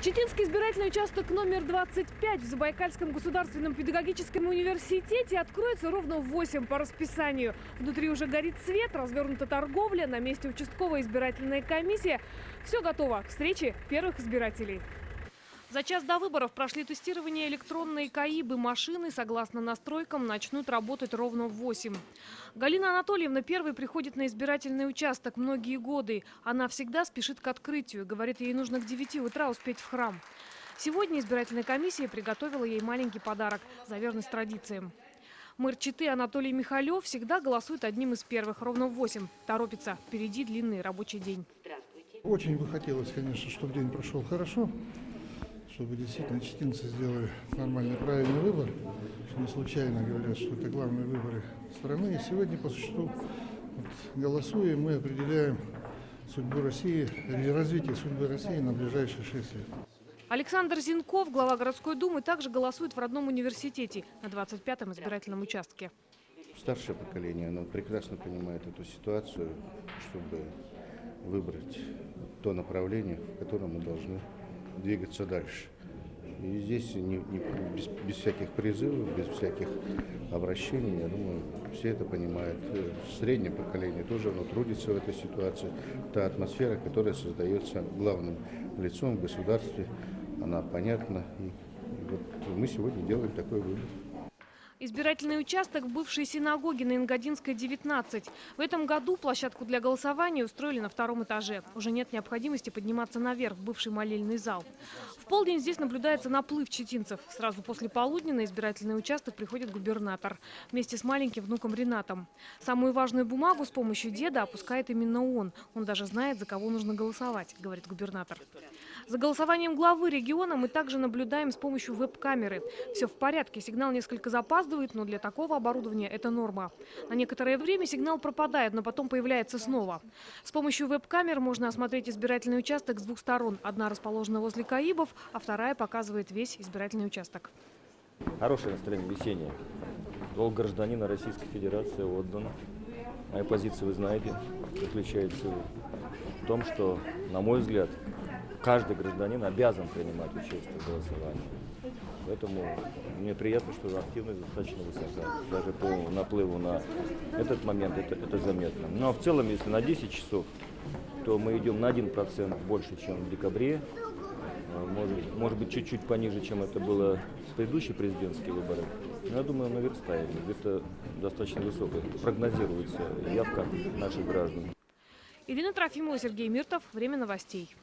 Читинский избирательный участок номер 25 в Забайкальском государственном педагогическом университете откроется ровно в 8 по расписанию. Внутри уже горит свет, развернута торговля, на месте участковая избирательная комиссия. Все готово к встрече первых избирателей. За час до выборов прошли тестирование электронной КАИБы. Машины, согласно настройкам, начнут работать ровно в 8. Галина Анатольевна первой приходит на избирательный участок многие годы. Она всегда спешит к открытию. Говорит, ей нужно к 9 утра успеть в храм. Сегодня избирательная комиссия приготовила ей маленький подарок за верность традициям. Мэр Читы Анатолий Михалев всегда голосует одним из первых, ровно в 8. Торопится, впереди длинный рабочий день. Очень бы хотелось, конечно, чтобы день прошел хорошо, чтобы действительно читинцы сделали нормальный, правильный выбор, что не случайно говорят, что это главные выборы страны. И сегодня по существу вот, голосуя, мы определяем судьбу России, или развитие судьбы России на ближайшие шесть лет. Александр Зинков, глава городской думы, также голосует в родном университете на 25-м избирательном участке. Старшее поколение, оно прекрасно понимает эту ситуацию, чтобы выбрать то направление, в котором мы должны двигаться дальше. И здесь не, не- без, без всяких призывов, без всяких обращений, я думаю, все это понимают. Э, Среднее поколение тоже оно трудится в этой ситуации. Та атмосфера, которая создается главным лицом в государстве, она понятна. И, вот мы сегодня делаем такой выбор. Избирательный участок бывшей синагоге на Ингодинской, 19. В этом году площадку для голосования устроили на втором этаже. Уже нет необходимости подниматься наверх, в бывший молельный зал. В полдень здесь наблюдается наплыв читинцев. Сразу после полудня на избирательный участок приходит губернатор вместе с маленьким внуком Ренатом. Самую важную бумагу с помощью деда опускает именно он. Он даже знает, за кого нужно голосовать, говорит губернатор. За голосованием главы региона мы также наблюдаем с помощью веб-камеры. Все в порядке, сигнал несколько запаздывает, но для такого оборудования это норма. На некоторое время сигнал пропадает, но потом появляется снова. С помощью веб-камер можно осмотреть избирательный участок с двух сторон. Одна расположена возле Каибов, а вторая показывает весь избирательный участок. Хорошее настроение весеннее. Долг гражданина Российской Федерации отдано. Моя позиция, вы знаете, заключается в том, что, на мой взгляд, каждый гражданин обязан принимать участие в голосовании. Поэтому мне приятно, что активность достаточно высока. Даже по наплыву на этот момент это, это заметно. Но в целом, если на 10 часов, то мы идем на 1% больше, чем в декабре. А, Может, может быть, чуть-чуть пониже, чем это было в предыдущие президентские выборы. Но я думаю, наверстаем. Это достаточно высокая прогнозируется явка наших граждан. Ирина Трофимова, Сергей Миртов. Время новостей.